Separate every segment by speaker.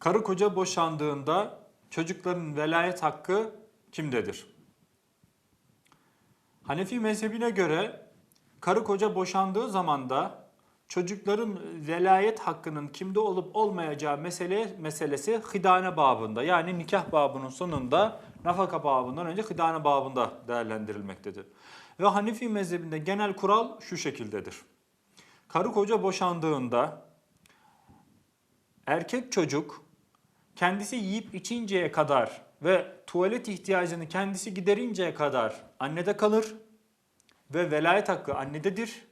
Speaker 1: Karı koca boşandığında çocukların velayet hakkı kimdedir? Hanefi mezhebine göre karı koca boşandığı zaman da çocukların velayet hakkının kimde olup olmayacağı mesele meselesi hidane babında yani nikah babının sonunda nafaka babından önce hidane babında değerlendirilmektedir. Ve Hanefi mezhebinde genel kural şu şekildedir. Karı koca boşandığında erkek çocuk kendisi yiyip içinceye kadar ve tuvalet ihtiyacını kendisi giderinceye kadar annede kalır ve velayet hakkı annededir.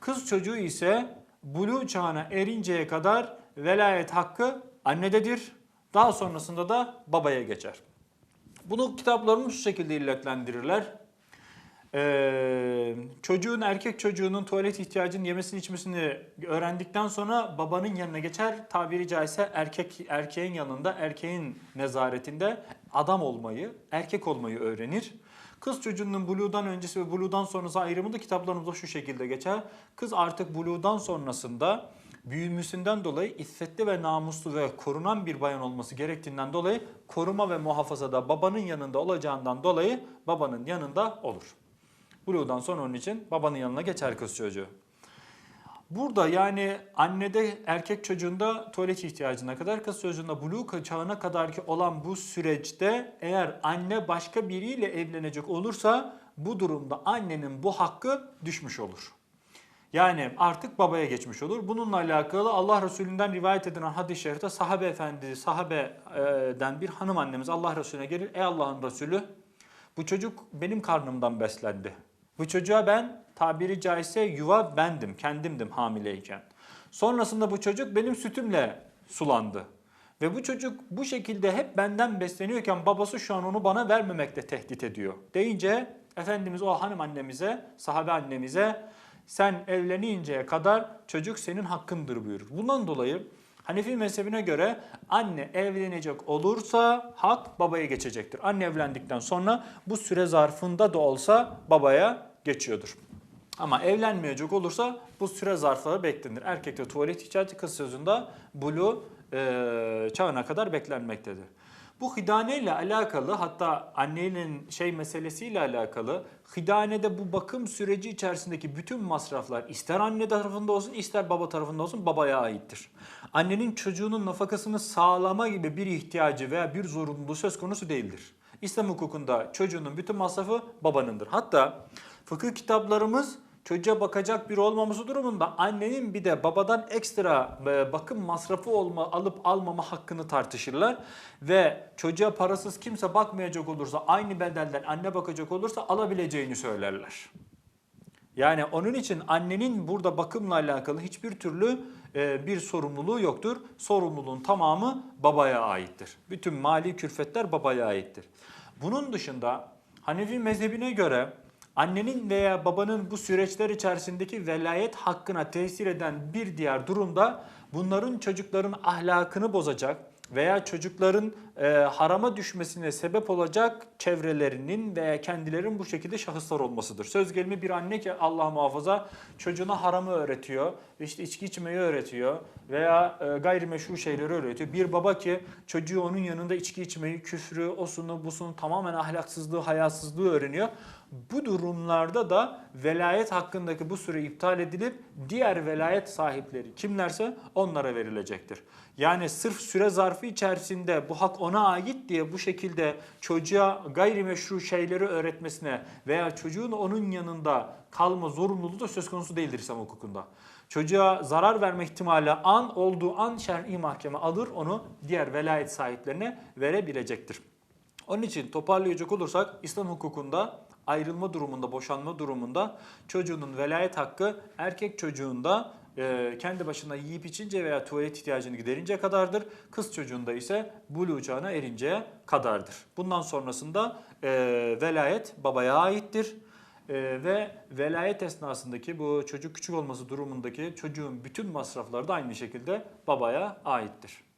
Speaker 1: Kız çocuğu ise buluğ çağına erinceye kadar velayet hakkı annededir. Daha sonrasında da babaya geçer. Bunu kitaplarımız şu şekilde illetlendirirler. Ee, çocuğun erkek çocuğunun tuvalet ihtiyacını yemesini içmesini öğrendikten sonra babanın yanına geçer. Tabiri caizse erkek erkeğin yanında erkeğin nezaretinde adam olmayı, erkek olmayı öğrenir. Kız çocuğunun buluğdan öncesi ve buluğdan sonrası ayrımı da kitaplarımızda şu şekilde geçer. Kız artık buluğdan sonrasında büyümüsünden dolayı iffetli ve namuslu ve korunan bir bayan olması gerektiğinden dolayı koruma ve muhafazada babanın yanında olacağından dolayı babanın yanında olur. Buluğdan sonra onun için babanın yanına geçer kız çocuğu. Burada yani annede erkek çocuğunda tuvalet ihtiyacına kadar kız çocuğunda buluğ çağına kadar ki olan bu süreçte eğer anne başka biriyle evlenecek olursa bu durumda annenin bu hakkı düşmüş olur. Yani artık babaya geçmiş olur. Bununla alakalı Allah Resulü'nden rivayet edilen hadis-i şerifte sahabe efendi, sahabeden bir hanım annemiz Allah Resulüne gelir. Ey Allah'ın Resulü bu çocuk benim karnımdan beslendi. Bu çocuğa ben tabiri caizse yuva bendim, kendimdim hamileyken. Sonrasında bu çocuk benim sütümle sulandı. Ve bu çocuk bu şekilde hep benden besleniyorken babası şu an onu bana vermemekle tehdit ediyor. Deyince Efendimiz o hanım annemize, sahabe annemize sen evleninceye kadar çocuk senin hakkındır buyurur. Bundan dolayı Hanefi mezhebine göre anne evlenecek olursa hak babaya geçecektir. Anne evlendikten sonra bu süre zarfında da olsa babaya geçiyordur. Ama evlenmeyecek olursa bu süre zarfları beklenir. Erkekte tuvalet ihtiyacı kız sözünde bulu e, çağına kadar beklenmektedir. Bu hidane ile alakalı hatta annenin şey meselesiyle alakalı hidanede bu bakım süreci içerisindeki bütün masraflar ister anne tarafında olsun ister baba tarafında olsun babaya aittir. Annenin çocuğunun nafakasını sağlama gibi bir ihtiyacı veya bir zorunluluğu söz konusu değildir. İslam hukukunda çocuğunun bütün masrafı babanındır. Hatta fıkıh kitaplarımız çocuğa bakacak biri olmaması durumunda annenin bir de babadan ekstra e, bakım masrafı olma, alıp almama hakkını tartışırlar. Ve çocuğa parasız kimse bakmayacak olursa aynı bedelden anne bakacak olursa alabileceğini söylerler. Yani onun için annenin burada bakımla alakalı hiçbir türlü e, bir sorumluluğu yoktur. Sorumluluğun tamamı babaya aittir. Bütün mali külfetler babaya aittir. Bunun dışında Hanefi mezhebine göre annenin veya babanın bu süreçler içerisindeki velayet hakkına tesir eden bir diğer durumda bunların çocukların ahlakını bozacak veya çocukların e, harama düşmesine sebep olacak çevrelerinin veya kendilerinin bu şekilde şahıslar olmasıdır. Söz gelimi bir anne ki Allah muhafaza çocuğuna haramı öğretiyor, işte içki içmeyi öğretiyor veya e, gayrimeşru şeyleri öğretiyor. Bir baba ki çocuğu onun yanında içki içmeyi, küfrü, osunu, busunu tamamen ahlaksızlığı, hayasızlığı öğreniyor. Bu durumlarda da velayet hakkındaki bu süre iptal edilip diğer velayet sahipleri kimlerse onlara verilecektir. Yani sırf süre zarfı içerisinde bu hak ona ait diye bu şekilde çocuğa gayrimeşru şeyleri öğretmesine veya çocuğun onun yanında kalma zorunluluğu da söz konusu değildir İslam hukukunda. Çocuğa zarar verme ihtimali an olduğu an şer'i mahkeme alır onu diğer velayet sahiplerine verebilecektir. Onun için toparlayacak olursak İslam hukukunda ayrılma durumunda, boşanma durumunda çocuğunun velayet hakkı erkek çocuğunda e, kendi başına yiyip içince veya tuvalet ihtiyacını giderince kadardır. Kız çocuğunda ise buluğ çağına erinceye kadardır. Bundan sonrasında e, velayet babaya aittir. E, ve velayet esnasındaki bu çocuk küçük olması durumundaki çocuğun bütün masrafları da aynı şekilde babaya aittir.